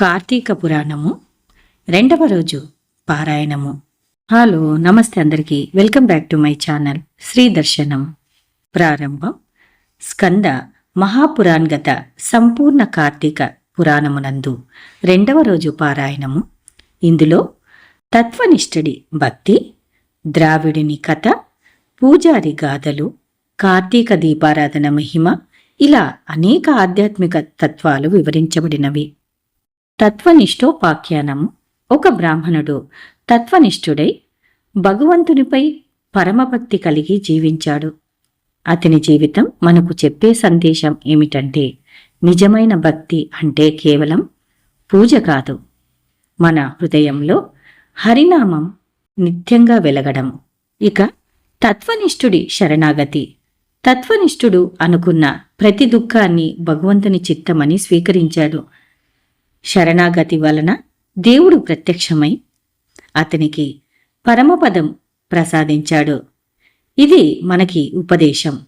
కార్తీక పురాణము రెండవ రోజు పారాయణము. హలో నమస్తే అందరికీ. Welcome back to my channel Shri Darshanam. ప్రారంభం. స్కంద మహాపురాణగత సంపూర్ణ కార్తీక పురాణమునందు రెండవ రోజు పారాయణము. ఇందులో తత్వనిష్ఠుడి భక్తి ద్రావిడుని కథ పూజారి గాథలు కార్తీక దీపారాధన మహిమ ఇలా అనేక ఆధ్యాత్మిక తత్వాలు వివరించబడినవి. తత్వనిష్టోపాఖ్యానం ఒక బ్రాహ్మణుడు తత్వనిష్ఠుడై భగవంతునిపై పరమభక్తి కలిగి జీవించాడు. అతని జీవితం మనకు చెప్పే సందేశం ఏమిటంటే నిజమైన భక్తి అంటే కేవలం పూజ కాదు. మన హృదయంలో హరినామం నిత్యంగా వెలగడం ఇక తత్వనిష్ఠుడి శరణాగతి. తత్వనిష్ఠుడు అనుకున్న ప్రతి దుఃఖాన్ని భగవంతుని చిత్తమని స్వీకరించాడు. శరణాగతి వలన దేవుడు ప్రత్యక్షమై అతనికి పరమపదం ప్రసాదించాడు. ఇది మనకి ఉపదేశం.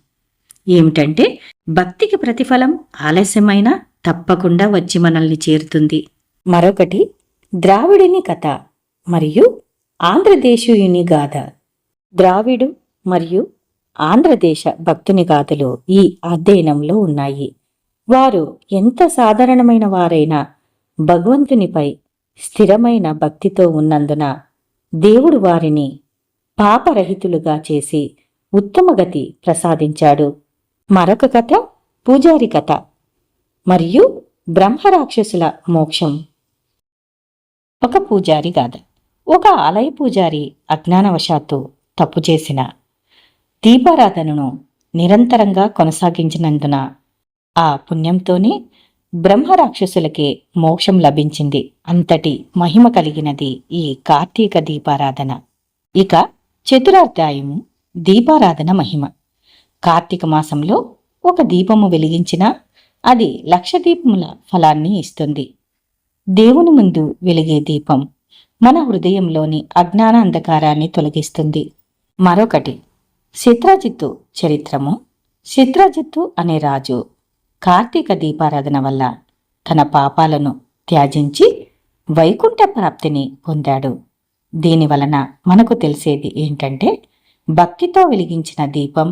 ఏమిటంటే భక్తికి ప్రతిఫలం ఆలస్యమైనా తప్పకుండా వచ్చి మనల్ని చేరుతుంది. మరొకటి ద్రావిడిని కథ మరియు ఆంధ్రదేశీయుని గాథ. ద్రావిడు మరియు ఆంధ్రదేశ భక్తుని గాథలు ఈ అధ్యయనంలో ఉన్నాయి. వారు ఎంత సాధారణమైన వారైనా భగవంతునిపై స్థిరమైన భక్తితో ఉన్నందున దేవుడు వారిని పాపరహితులుగా చేసి ఉత్తమగతి ప్రసాదించాడు. మరొక కథ పూజారి కథ మరియు బ్రహ్మరాక్షసుల మోక్షం. ఒక పూజారి గాథ. ఒక ఆలయ పూజారి అజ్ఞానవశాత్తు తప్పు చేసిన దీపారాధనను నిరంతరంగా కొనసాగించినందున ఆ పుణ్యంతోనే బ్రహ్మరాక్షసులకే మోక్షం లభించింది. అంతటి మహిమ కలిగినది ఈ కార్తీక దీపారాధన. ఇక చతురాధ్యాయము దీపారాధన మహిమ. కార్తీక మాసంలో ఒక దీపము వెలిగించినా అది లక్ష దీపముల ఫలాన్ని ఇస్తుంది. దేవుని ముందు వెలిగే దీపం మన హృదయంలోని అజ్ఞాన అంధకారాన్ని తొలగిస్తుంది. మరొకటి చిత్రజిత్తు చరిత్రము. చిత్రాజిత్తు అనే రాజు కార్తీక దీపారాధన వల్ల తన పాపాలను త్యాజించి వైకుంఠ ప్రాప్తిని పొందాడు. దీని వలన మనకు తెలిసేది ఏంటంటే భక్తితో వెలిగించిన దీపం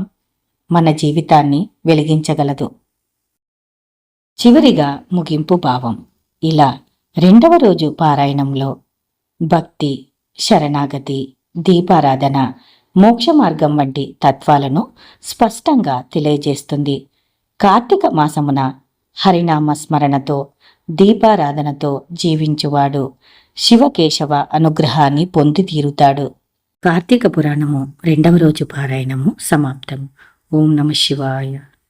మన జీవితాన్ని వెలిగించగలదు. చివరిగా ముగింపు భావం. ఇలా రెండవ రోజు పారాయణంలో భక్తి శరణాగతి దీపారాధన మోక్ష మార్గం వంటి తత్వాలను స్పష్టంగా తెలియజేస్తుంది. కార్తీక మాసమున హరినామ స్మరణతో దీపారాధనతో జీవించువాడు. శివకేశవ అనుగ్రహాన్ని పొంది తీరుతాడు. కార్తీక పురాణము రెండవ రోజు పారాయణము సమాప్తం. ఓం నమ శివాయ.